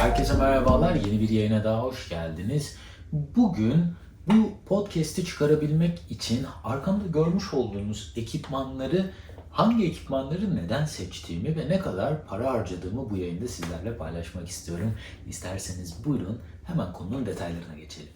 Herkese merhabalar. Yeni bir yayına daha hoş geldiniz. Bugün bu podcast'i çıkarabilmek için arkamda görmüş olduğunuz ekipmanları hangi ekipmanları neden seçtiğimi ve ne kadar para harcadığımı bu yayında sizlerle paylaşmak istiyorum. İsterseniz buyurun hemen konunun detaylarına geçelim.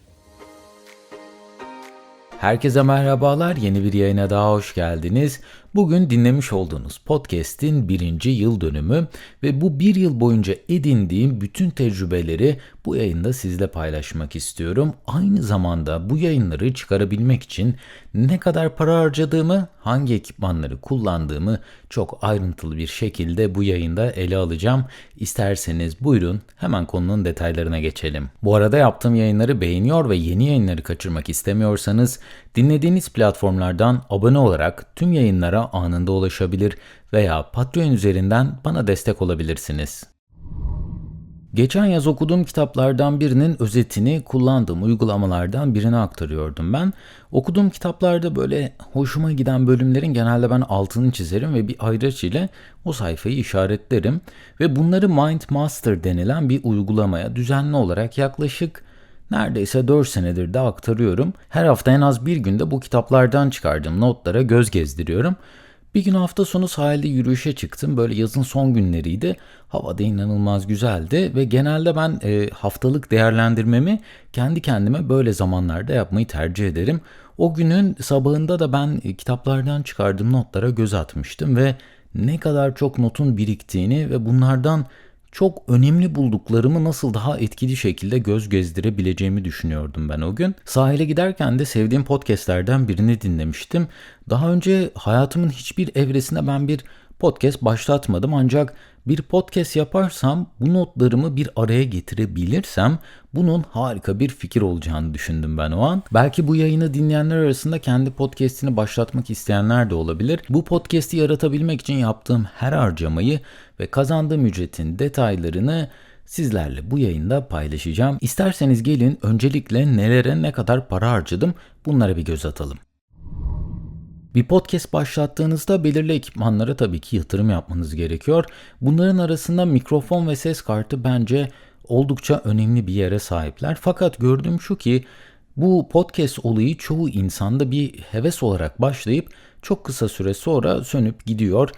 Herkese merhabalar. Yeni bir yayına daha hoş geldiniz. Bugün dinlemiş olduğunuz podcast'in birinci yıl dönümü ve bu bir yıl boyunca edindiğim bütün tecrübeleri bu yayında sizle paylaşmak istiyorum. Aynı zamanda bu yayınları çıkarabilmek için ne kadar para harcadığımı, hangi ekipmanları kullandığımı çok ayrıntılı bir şekilde bu yayında ele alacağım. İsterseniz buyurun hemen konunun detaylarına geçelim. Bu arada yaptığım yayınları beğeniyor ve yeni yayınları kaçırmak istemiyorsanız dinlediğiniz platformlardan abone olarak tüm yayınlara anında ulaşabilir veya Patreon üzerinden bana destek olabilirsiniz. Geçen yaz okuduğum kitaplardan birinin özetini kullandığım uygulamalardan birine aktarıyordum ben. Okuduğum kitaplarda böyle hoşuma giden bölümlerin genelde ben altını çizerim ve bir ayraç ile o sayfayı işaretlerim. Ve bunları Mind Master denilen bir uygulamaya düzenli olarak yaklaşık neredeyse 4 senedir de aktarıyorum. Her hafta en az bir günde bu kitaplardan çıkardığım notlara göz gezdiriyorum. Bir gün hafta sonu sahilde yürüyüşe çıktım. Böyle yazın son günleriydi. Hava da inanılmaz güzeldi ve genelde ben e, haftalık değerlendirmemi kendi kendime böyle zamanlarda yapmayı tercih ederim. O günün sabahında da ben e, kitaplardan çıkardığım notlara göz atmıştım ve ne kadar çok notun biriktiğini ve bunlardan çok önemli bulduklarımı nasıl daha etkili şekilde göz gezdirebileceğimi düşünüyordum ben o gün. Sahile giderken de sevdiğim podcastlerden birini dinlemiştim. Daha önce hayatımın hiçbir evresinde ben bir podcast başlatmadım ancak bir podcast yaparsam bu notlarımı bir araya getirebilirsem bunun harika bir fikir olacağını düşündüm ben o an. Belki bu yayını dinleyenler arasında kendi podcast'ini başlatmak isteyenler de olabilir. Bu podcast'i yaratabilmek için yaptığım her harcamayı ve kazandığım ücretin detaylarını sizlerle bu yayında paylaşacağım. İsterseniz gelin öncelikle nelere ne kadar para harcadım bunlara bir göz atalım. Bir podcast başlattığınızda belirli ekipmanlara tabii ki yatırım yapmanız gerekiyor. Bunların arasında mikrofon ve ses kartı bence oldukça önemli bir yere sahipler. Fakat gördüğüm şu ki bu podcast olayı çoğu insanda bir heves olarak başlayıp çok kısa süre sonra sönüp gidiyor.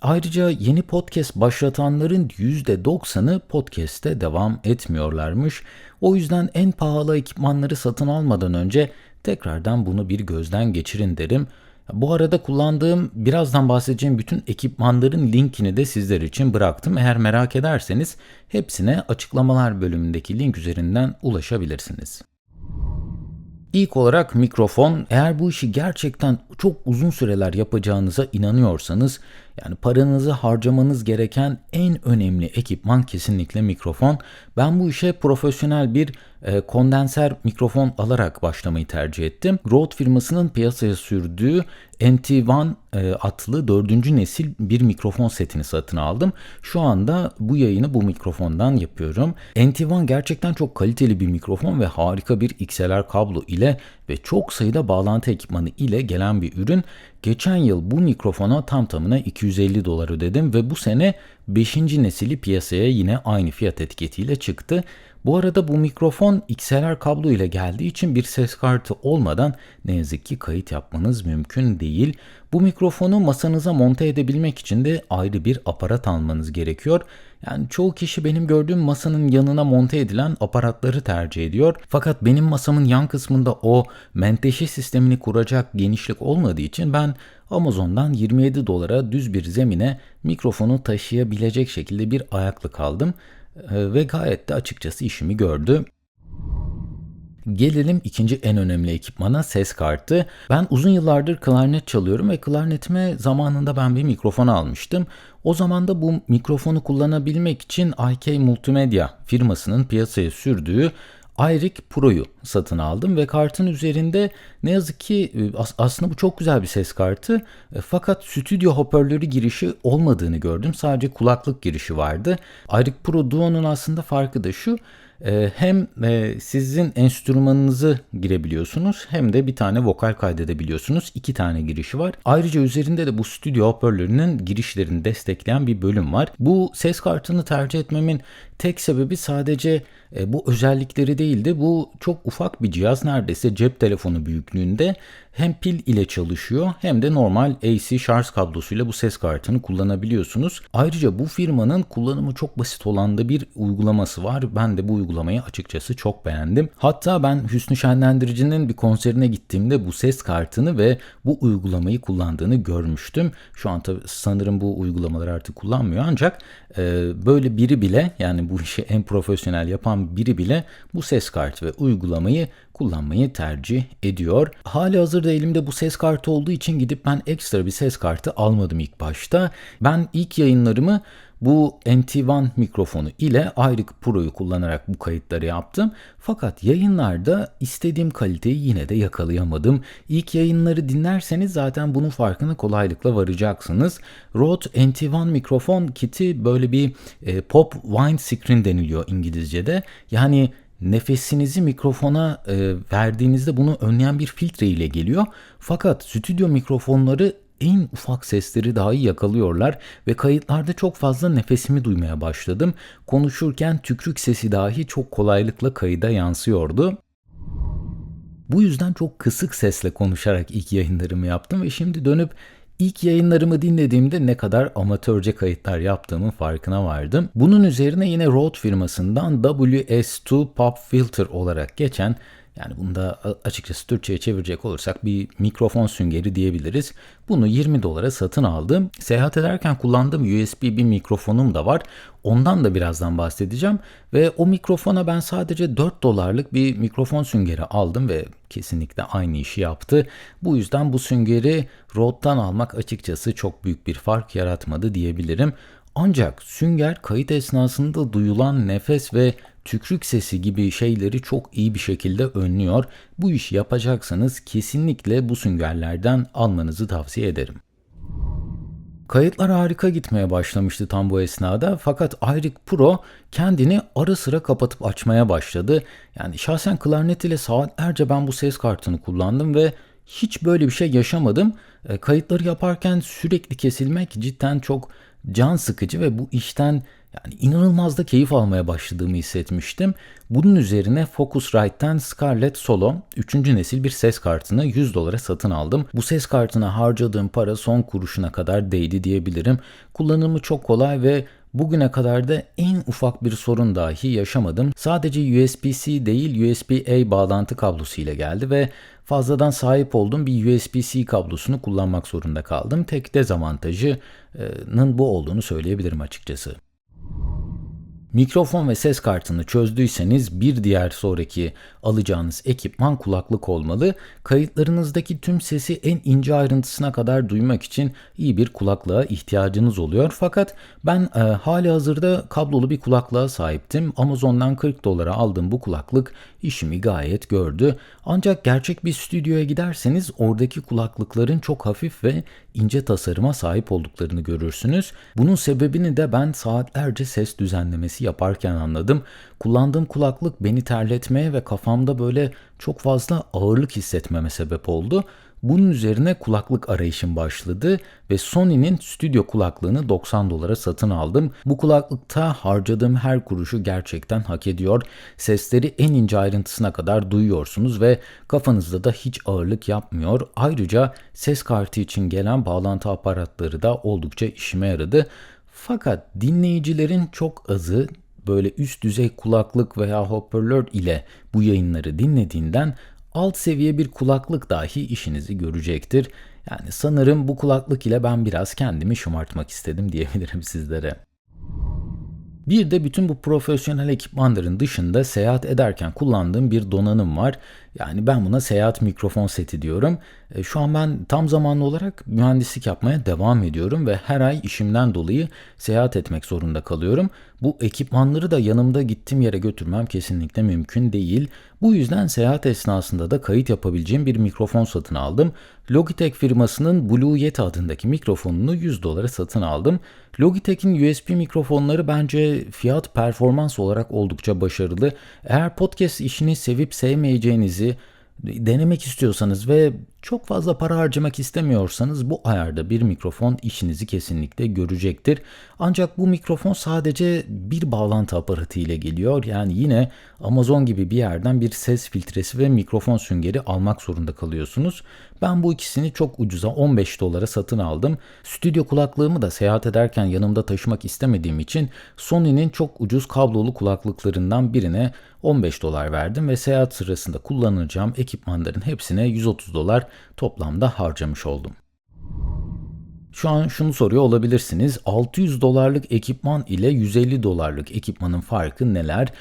Ayrıca yeni podcast başlatanların %90'ı podcast'te devam etmiyorlarmış. O yüzden en pahalı ekipmanları satın almadan önce tekrardan bunu bir gözden geçirin derim. Bu arada kullandığım birazdan bahsedeceğim bütün ekipmanların linkini de sizler için bıraktım. Eğer merak ederseniz hepsine açıklamalar bölümündeki link üzerinden ulaşabilirsiniz. İlk olarak mikrofon. Eğer bu işi gerçekten çok uzun süreler yapacağınıza inanıyorsanız yani paranızı harcamanız gereken en önemli ekipman kesinlikle mikrofon. Ben bu işe profesyonel bir e, kondenser mikrofon alarak başlamayı tercih ettim. Rode firmasının piyasaya sürdüğü NT1 e, adlı dördüncü nesil bir mikrofon setini satın aldım. Şu anda bu yayını bu mikrofondan yapıyorum. NT1 gerçekten çok kaliteli bir mikrofon ve harika bir XLR kablo ile ve çok sayıda bağlantı ekipmanı ile gelen bir ürün. Geçen yıl bu mikrofona tam tamına 250 dolar ödedim ve bu sene 5. nesili piyasaya yine aynı fiyat etiketiyle çıktı. Bu arada bu mikrofon XLR kablo ile geldiği için bir ses kartı olmadan ne yazık ki kayıt yapmanız mümkün değil. Bu mikrofonu masanıza monte edebilmek için de ayrı bir aparat almanız gerekiyor. Yani çoğu kişi benim gördüğüm masanın yanına monte edilen aparatları tercih ediyor. Fakat benim masamın yan kısmında o menteşe sistemini kuracak genişlik olmadığı için ben Amazon'dan 27 dolara düz bir zemine mikrofonu taşıyabilecek şekilde bir ayaklık aldım ve gayet de açıkçası işimi gördü. Gelelim ikinci en önemli ekipmana ses kartı. Ben uzun yıllardır klarnet çalıyorum ve klarnetime zamanında ben bir mikrofon almıştım. O zaman da bu mikrofonu kullanabilmek için IK Multimedia firmasının piyasaya sürdüğü iRig Pro'yu satın aldım ve kartın üzerinde ne yazık ki aslında bu çok güzel bir ses kartı fakat stüdyo hoparlörü girişi olmadığını gördüm. Sadece kulaklık girişi vardı. iRig Pro Duo'nun aslında farkı da şu e, hem e, sizin enstrümanınızı girebiliyorsunuz hem de bir tane vokal kaydedebiliyorsunuz. İki tane girişi var. Ayrıca üzerinde de bu stüdyo hoparlörünün girişlerini destekleyen bir bölüm var. Bu ses kartını tercih etmemin tek sebebi sadece e, bu özellikleri değildi. Bu çok ufak bir cihaz neredeyse cep telefonu büyüklüğünde hem pil ile çalışıyor hem de normal AC şarj kablosuyla bu ses kartını kullanabiliyorsunuz. Ayrıca bu firmanın kullanımı çok basit olan da bir uygulaması var. Ben de bu uygulamayı açıkçası çok beğendim. Hatta ben Hüsnü Şenlendirici'nin bir konserine gittiğimde bu ses kartını ve bu uygulamayı kullandığını görmüştüm. Şu an sanırım bu uygulamaları artık kullanmıyor ancak e, böyle biri bile yani bu işi en profesyonel yapan biri bile bu ses kartı ve uygulamayı kullanmayı tercih ediyor. Hali hazırda elimde bu ses kartı olduğu için gidip ben ekstra bir ses kartı almadım ilk başta. Ben ilk yayınlarımı bu NT1 mikrofonu ile Ayrık Pro'yu kullanarak bu kayıtları yaptım. Fakat yayınlarda istediğim kaliteyi yine de yakalayamadım. İlk yayınları dinlerseniz zaten bunun farkına kolaylıkla varacaksınız. Rode NT1 mikrofon kiti böyle bir e, pop windscreen deniliyor İngilizce'de. Yani nefesinizi mikrofona e, verdiğinizde bunu önleyen bir filtre ile geliyor. Fakat stüdyo mikrofonları en ufak sesleri dahi yakalıyorlar ve kayıtlarda çok fazla nefesimi duymaya başladım. Konuşurken tükrük sesi dahi çok kolaylıkla kayıda yansıyordu. Bu yüzden çok kısık sesle konuşarak ilk yayınlarımı yaptım ve şimdi dönüp İlk yayınlarımı dinlediğimde ne kadar amatörce kayıtlar yaptığımın farkına vardım. Bunun üzerine yine Rode firmasından WS2 Pop Filter olarak geçen yani bunu da açıkçası Türkçe'ye çevirecek olursak bir mikrofon süngeri diyebiliriz. Bunu 20 dolara satın aldım. Seyahat ederken kullandığım USB bir mikrofonum da var. Ondan da birazdan bahsedeceğim. Ve o mikrofona ben sadece 4 dolarlık bir mikrofon süngeri aldım ve kesinlikle aynı işi yaptı. Bu yüzden bu süngeri Rode'dan almak açıkçası çok büyük bir fark yaratmadı diyebilirim. Ancak sünger kayıt esnasında duyulan nefes ve tükrük sesi gibi şeyleri çok iyi bir şekilde önlüyor. Bu işi yapacaksanız kesinlikle bu süngerlerden almanızı tavsiye ederim. Kayıtlar harika gitmeye başlamıştı tam bu esnada fakat Ayrik Pro kendini ara sıra kapatıp açmaya başladı. Yani şahsen klarnet ile saatlerce ben bu ses kartını kullandım ve hiç böyle bir şey yaşamadım. E, kayıtları yaparken sürekli kesilmek cidden çok can sıkıcı ve bu işten yani inanılmaz da keyif almaya başladığımı hissetmiştim. Bunun üzerine Focusrite'ten Scarlett Solo 3. nesil bir ses kartını 100 dolara satın aldım. Bu ses kartına harcadığım para son kuruşuna kadar değdi diyebilirim. Kullanımı çok kolay ve Bugüne kadar da en ufak bir sorun dahi yaşamadım. Sadece USB-C değil USB-A bağlantı kablosu ile geldi ve fazladan sahip olduğum bir USB-C kablosunu kullanmak zorunda kaldım. Tek dezavantajının bu olduğunu söyleyebilirim açıkçası. Mikrofon ve ses kartını çözdüyseniz bir diğer sonraki alacağınız ekipman kulaklık olmalı. Kayıtlarınızdaki tüm sesi en ince ayrıntısına kadar duymak için iyi bir kulaklığa ihtiyacınız oluyor. Fakat ben e, hali hazırda kablolu bir kulaklığa sahiptim. Amazon'dan 40 dolara aldığım bu kulaklık işimi gayet gördü. Ancak gerçek bir stüdyoya giderseniz oradaki kulaklıkların çok hafif ve ince tasarıma sahip olduklarını görürsünüz. Bunun sebebini de ben saatlerce ses düzenlemesi yaparken anladım. Kullandığım kulaklık beni terletmeye ve kafamda böyle çok fazla ağırlık hissetmeme sebep oldu. Bunun üzerine kulaklık arayışım başladı ve Sony'nin stüdyo kulaklığını 90 dolara satın aldım. Bu kulaklıkta harcadığım her kuruşu gerçekten hak ediyor. Sesleri en ince ayrıntısına kadar duyuyorsunuz ve kafanızda da hiç ağırlık yapmıyor. Ayrıca ses kartı için gelen bağlantı aparatları da oldukça işime yaradı. Fakat dinleyicilerin çok azı böyle üst düzey kulaklık veya hoparlör ile bu yayınları dinlediğinden alt seviye bir kulaklık dahi işinizi görecektir. Yani sanırım bu kulaklık ile ben biraz kendimi şımartmak istedim diyebilirim sizlere. Bir de bütün bu profesyonel ekipmanların dışında seyahat ederken kullandığım bir donanım var. Yani ben buna seyahat mikrofon seti diyorum. E, şu an ben tam zamanlı olarak mühendislik yapmaya devam ediyorum ve her ay işimden dolayı seyahat etmek zorunda kalıyorum. Bu ekipmanları da yanımda gittiğim yere götürmem kesinlikle mümkün değil. Bu yüzden seyahat esnasında da kayıt yapabileceğim bir mikrofon satın aldım. Logitech firmasının Blue Yeti adındaki mikrofonunu 100 dolara satın aldım. Logitech'in USB mikrofonları bence fiyat performans olarak oldukça başarılı. Eğer podcast işini sevip sevmeyeceğinizi denemek istiyorsanız ve çok fazla para harcamak istemiyorsanız bu ayarda bir mikrofon işinizi kesinlikle görecektir. Ancak bu mikrofon sadece bir bağlantı aparatı ile geliyor. Yani yine Amazon gibi bir yerden bir ses filtresi ve mikrofon süngeri almak zorunda kalıyorsunuz. Ben bu ikisini çok ucuza 15 dolara satın aldım. Stüdyo kulaklığımı da seyahat ederken yanımda taşımak istemediğim için Sony'nin çok ucuz kablolu kulaklıklarından birine 15 dolar verdim ve seyahat sırasında kullanacağım ekipmanların hepsine 130 dolar toplamda harcamış oldum. Şu an şunu soruyor olabilirsiniz. 600 dolarlık ekipman ile 150 dolarlık ekipmanın farkı neler?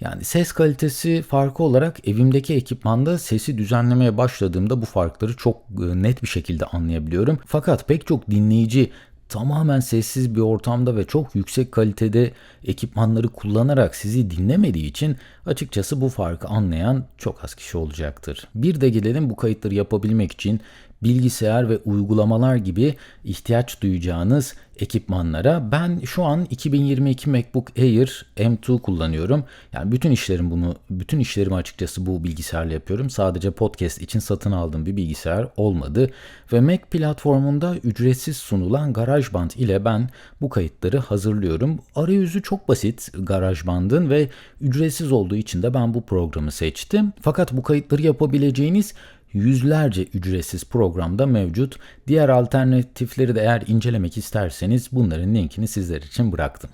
Yani ses kalitesi farkı olarak evimdeki ekipmanda sesi düzenlemeye başladığımda bu farkları çok e, net bir şekilde anlayabiliyorum. Fakat pek çok dinleyici tamamen sessiz bir ortamda ve çok yüksek kalitede ekipmanları kullanarak sizi dinlemediği için açıkçası bu farkı anlayan çok az kişi olacaktır. Bir de gelelim bu kayıtları yapabilmek için bilgisayar ve uygulamalar gibi ihtiyaç duyacağınız ekipmanlara. Ben şu an 2022 MacBook Air M2 kullanıyorum. Yani bütün işlerim bunu, bütün işlerimi açıkçası bu bilgisayarla yapıyorum. Sadece podcast için satın aldığım bir bilgisayar olmadı. Ve Mac platformunda ücretsiz sunulan GarageBand ile ben bu kayıtları hazırlıyorum. Arayüzü çok basit GarageBand'ın ve ücretsiz olduğu için de ben bu programı seçtim. Fakat bu kayıtları yapabileceğiniz yüzlerce ücretsiz programda mevcut. Diğer alternatifleri de eğer incelemek isterseniz bunların linkini sizler için bıraktım.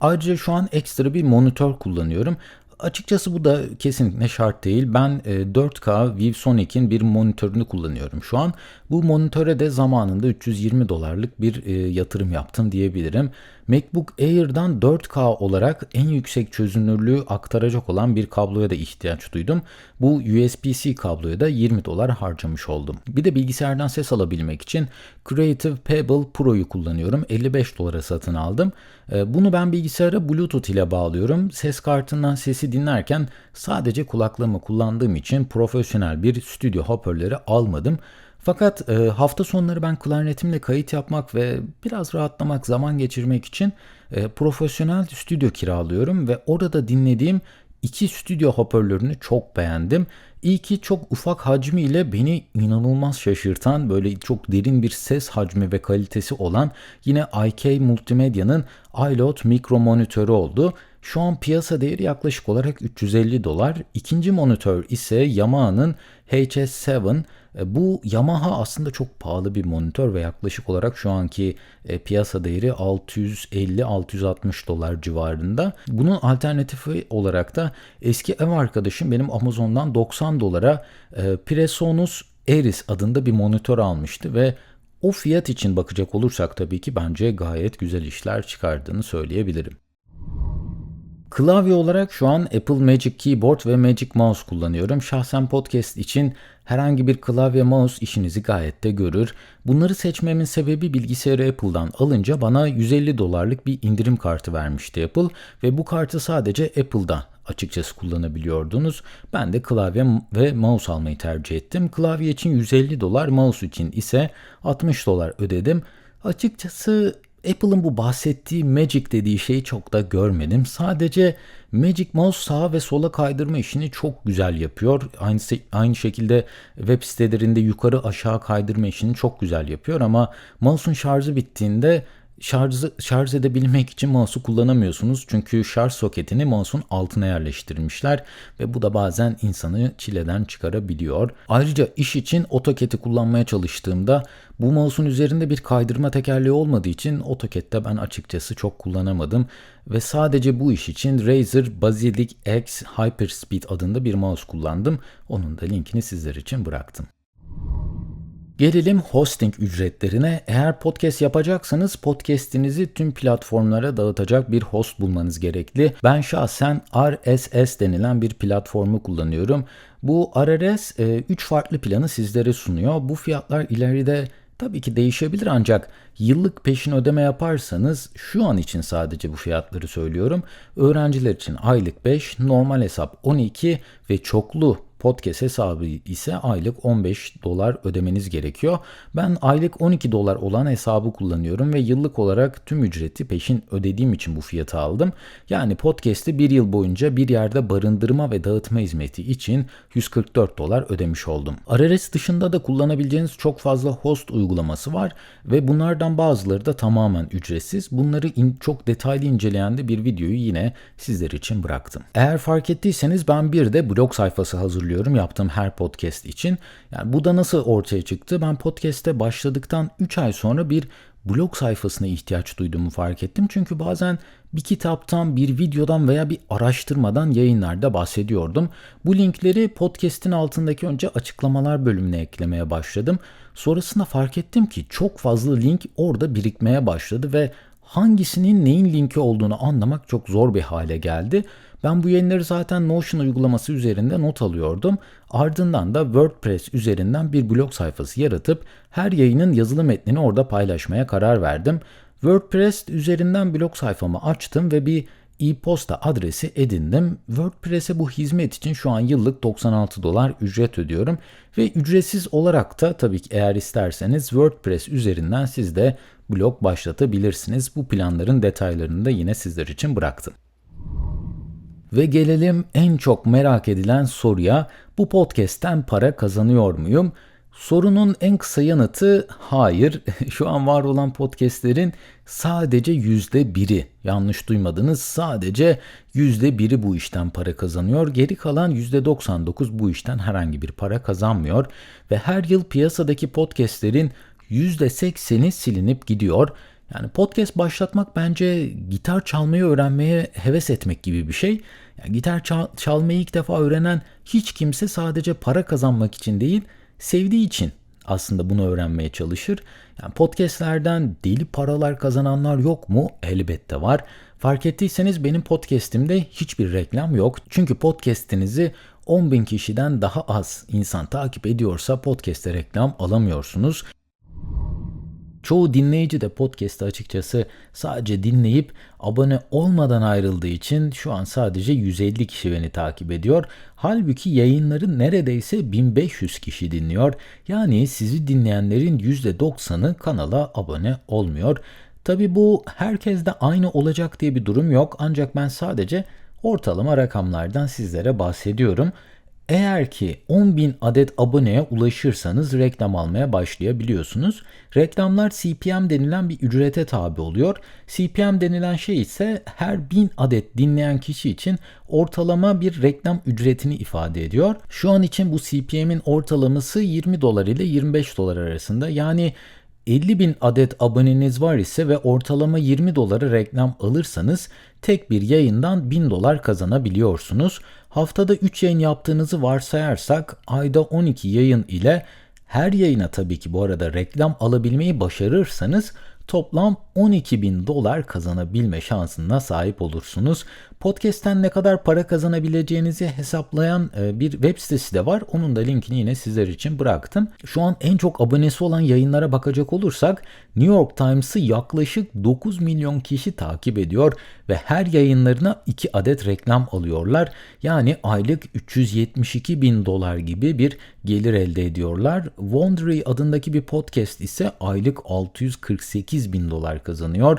Ayrıca şu an ekstra bir monitör kullanıyorum. Açıkçası bu da kesinlikle şart değil. Ben 4K e, ViewSonic'in bir monitörünü kullanıyorum şu an. Bu monitöre de zamanında 320 dolarlık bir e, yatırım yaptım diyebilirim. MacBook Air'dan 4K olarak en yüksek çözünürlüğü aktaracak olan bir kabloya da ihtiyaç duydum. Bu USB-C kabloya da 20 dolar harcamış oldum. Bir de bilgisayardan ses alabilmek için Creative Pebble Pro'yu kullanıyorum. 55 dolara satın aldım. E, bunu ben bilgisayara Bluetooth ile bağlıyorum. Ses kartından sesi dinlerken sadece kulaklığımı kullandığım için profesyonel bir stüdyo hoparlörü almadım. Fakat e, hafta sonları ben klarnetimle kayıt yapmak ve biraz rahatlamak, zaman geçirmek için e, profesyonel stüdyo kiralıyorum ve orada dinlediğim iki stüdyo hoparlörünü çok beğendim. İlki çok ufak hacmi ile beni inanılmaz şaşırtan böyle çok derin bir ses hacmi ve kalitesi olan yine IK Multimedya'nın iLot mikro monitörü oldu. Şu an piyasa değeri yaklaşık olarak 350 dolar. İkinci monitör ise Yamaha'nın HS7 e, bu Yamaha aslında çok pahalı bir monitör ve yaklaşık olarak şu anki e, piyasa değeri 650-660 dolar civarında. Bunun alternatifi olarak da eski ev arkadaşım benim Amazon'dan 90 dolara e, Presonus Eris adında bir monitör almıştı ve o fiyat için bakacak olursak tabii ki bence gayet güzel işler çıkardığını söyleyebilirim. Klavye olarak şu an Apple Magic Keyboard ve Magic Mouse kullanıyorum. Şahsen podcast için herhangi bir klavye mouse işinizi gayet de görür. Bunları seçmemin sebebi bilgisayarı Apple'dan alınca bana 150 dolarlık bir indirim kartı vermişti Apple ve bu kartı sadece Apple'da açıkçası kullanabiliyordunuz. Ben de klavye ve mouse almayı tercih ettim. Klavye için 150 dolar, mouse için ise 60 dolar ödedim. Açıkçası Apple'ın bu bahsettiği Magic dediği şeyi çok da görmedim. Sadece Magic Mouse sağa ve sola kaydırma işini çok güzel yapıyor. Aynı, aynı şekilde web sitelerinde yukarı aşağı kaydırma işini çok güzel yapıyor ama mouse'un şarjı bittiğinde şarj, şarj edebilmek için mouse'u kullanamıyorsunuz. Çünkü şarj soketini mouse'un altına yerleştirmişler ve bu da bazen insanı çileden çıkarabiliyor. Ayrıca iş için AutoCAD'i kullanmaya çalıştığımda bu mouse'un üzerinde bir kaydırma tekerleği olmadığı için AutoCAD'de ben açıkçası çok kullanamadım ve sadece bu iş için Razer Basilisk X Hyperspeed adında bir mouse kullandım. Onun da linkini sizler için bıraktım. Gelelim hosting ücretlerine. Eğer podcast yapacaksanız podcast'inizi tüm platformlara dağıtacak bir host bulmanız gerekli. Ben şahsen RSS denilen bir platformu kullanıyorum. Bu RRS 3 e, farklı planı sizlere sunuyor. Bu fiyatlar ileride Tabii ki değişebilir ancak yıllık peşin ödeme yaparsanız şu an için sadece bu fiyatları söylüyorum. Öğrenciler için aylık 5, normal hesap 12 ve çoklu podcast hesabı ise aylık 15 dolar ödemeniz gerekiyor. Ben aylık 12 dolar olan hesabı kullanıyorum ve yıllık olarak tüm ücreti peşin ödediğim için bu fiyatı aldım. Yani podcast'i bir yıl boyunca bir yerde barındırma ve dağıtma hizmeti için 144 dolar ödemiş oldum. RRS dışında da kullanabileceğiniz çok fazla host uygulaması var ve bunlardan bazıları da tamamen ücretsiz. Bunları in, çok detaylı inceleyen de bir videoyu yine sizler için bıraktım. Eğer fark ettiyseniz ben bir de blog sayfası hazırlıyorum söylüyorum yaptığım her podcast için. Yani bu da nasıl ortaya çıktı? Ben podcast'te başladıktan 3 ay sonra bir blog sayfasına ihtiyaç duyduğumu fark ettim. Çünkü bazen bir kitaptan, bir videodan veya bir araştırmadan yayınlarda bahsediyordum. Bu linkleri podcast'in altındaki önce açıklamalar bölümüne eklemeye başladım. Sonrasında fark ettim ki çok fazla link orada birikmeye başladı ve hangisinin neyin linki olduğunu anlamak çok zor bir hale geldi. Ben bu yayınları zaten Notion uygulaması üzerinde not alıyordum. Ardından da WordPress üzerinden bir blog sayfası yaratıp her yayının yazılı metnini orada paylaşmaya karar verdim. WordPress üzerinden blog sayfamı açtım ve bir e-posta adresi edindim. WordPress'e bu hizmet için şu an yıllık 96 dolar ücret ödüyorum ve ücretsiz olarak da tabii ki eğer isterseniz WordPress üzerinden siz de blog başlatabilirsiniz. Bu planların detaylarını da yine sizler için bıraktım. Ve gelelim en çok merak edilen soruya. Bu podcast'ten para kazanıyor muyum? Sorunun en kısa yanıtı hayır. Şu an var olan podcastlerin sadece yüzde biri, yanlış duymadınız sadece yüzde biri bu işten para kazanıyor. Geri kalan yüzde 99 bu işten herhangi bir para kazanmıyor. Ve her yıl piyasadaki podcastlerin yüzde 80'i silinip gidiyor. Yani podcast başlatmak bence gitar çalmayı öğrenmeye heves etmek gibi bir şey. Yani gitar çal- çalmayı ilk defa öğrenen hiç kimse sadece para kazanmak için değil, sevdiği için aslında bunu öğrenmeye çalışır. Yani podcastlerden deli paralar kazananlar yok mu? Elbette var. Fark ettiyseniz benim podcastimde hiçbir reklam yok. Çünkü podcastinizi 10 bin kişiden daha az insan takip ediyorsa podcast'te reklam alamıyorsunuz. Çoğu dinleyici de podcast'ı açıkçası sadece dinleyip abone olmadan ayrıldığı için şu an sadece 150 kişi beni takip ediyor. Halbuki yayınları neredeyse 1500 kişi dinliyor. Yani sizi dinleyenlerin %90'ı kanala abone olmuyor. Tabi bu herkeste aynı olacak diye bir durum yok ancak ben sadece ortalama rakamlardan sizlere bahsediyorum. Eğer ki 10.000 adet aboneye ulaşırsanız reklam almaya başlayabiliyorsunuz. Reklamlar CPM denilen bir ücrete tabi oluyor. CPM denilen şey ise her 1000 adet dinleyen kişi için ortalama bir reklam ücretini ifade ediyor. Şu an için bu CPM'in ortalaması 20 dolar ile 25 dolar arasında. Yani 50 bin adet aboneniz var ise ve ortalama 20 dolara reklam alırsanız tek bir yayından 1000 dolar kazanabiliyorsunuz. Haftada 3 yayın yaptığınızı varsayarsak ayda 12 yayın ile her yayına tabii ki bu arada reklam alabilmeyi başarırsanız toplam 12 bin dolar kazanabilme şansına sahip olursunuz. Podcast'ten ne kadar para kazanabileceğinizi hesaplayan e, bir web sitesi de var. Onun da linkini yine sizler için bıraktım. Şu an en çok abonesi olan yayınlara bakacak olursak New York Times'ı yaklaşık 9 milyon kişi takip ediyor ve her yayınlarına 2 adet reklam alıyorlar. Yani aylık 372 bin dolar gibi bir gelir elde ediyorlar. Wondery adındaki bir podcast ise aylık 648 bin dolar kazanıyor.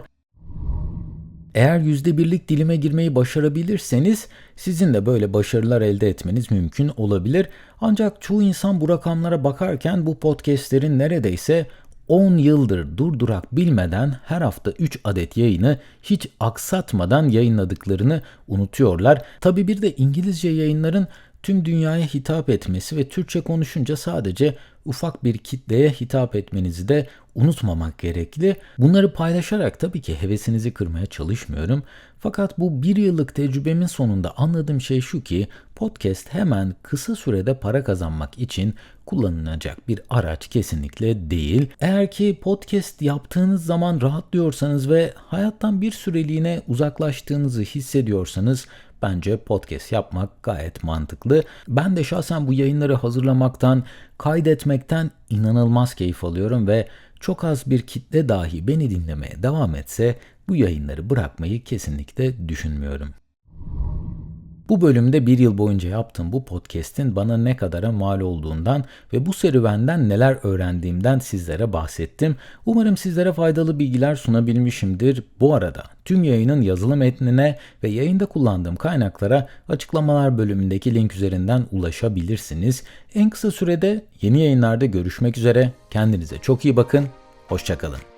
Eğer %1'lik dilime girmeyi başarabilirseniz sizin de böyle başarılar elde etmeniz mümkün olabilir. Ancak çoğu insan bu rakamlara bakarken bu podcastlerin neredeyse 10 yıldır durdurak bilmeden her hafta 3 adet yayını hiç aksatmadan yayınladıklarını unutuyorlar. Tabi bir de İngilizce yayınların tüm dünyaya hitap etmesi ve Türkçe konuşunca sadece ufak bir kitleye hitap etmenizi de unutmamak gerekli. Bunları paylaşarak tabii ki hevesinizi kırmaya çalışmıyorum. Fakat bu bir yıllık tecrübemin sonunda anladığım şey şu ki podcast hemen kısa sürede para kazanmak için kullanılacak bir araç kesinlikle değil. Eğer ki podcast yaptığınız zaman rahatlıyorsanız ve hayattan bir süreliğine uzaklaştığınızı hissediyorsanız bence podcast yapmak gayet mantıklı. Ben de şahsen bu yayınları hazırlamaktan, kaydetmekten inanılmaz keyif alıyorum ve çok az bir kitle dahi beni dinlemeye devam etse bu yayınları bırakmayı kesinlikle düşünmüyorum. Bu bölümde bir yıl boyunca yaptığım bu podcast'in bana ne kadara mal olduğundan ve bu serüvenden neler öğrendiğimden sizlere bahsettim. Umarım sizlere faydalı bilgiler sunabilmişimdir. Bu arada tüm yayının yazılı metnine ve yayında kullandığım kaynaklara açıklamalar bölümündeki link üzerinden ulaşabilirsiniz. En kısa sürede yeni yayınlarda görüşmek üzere. Kendinize çok iyi bakın. Hoşçakalın.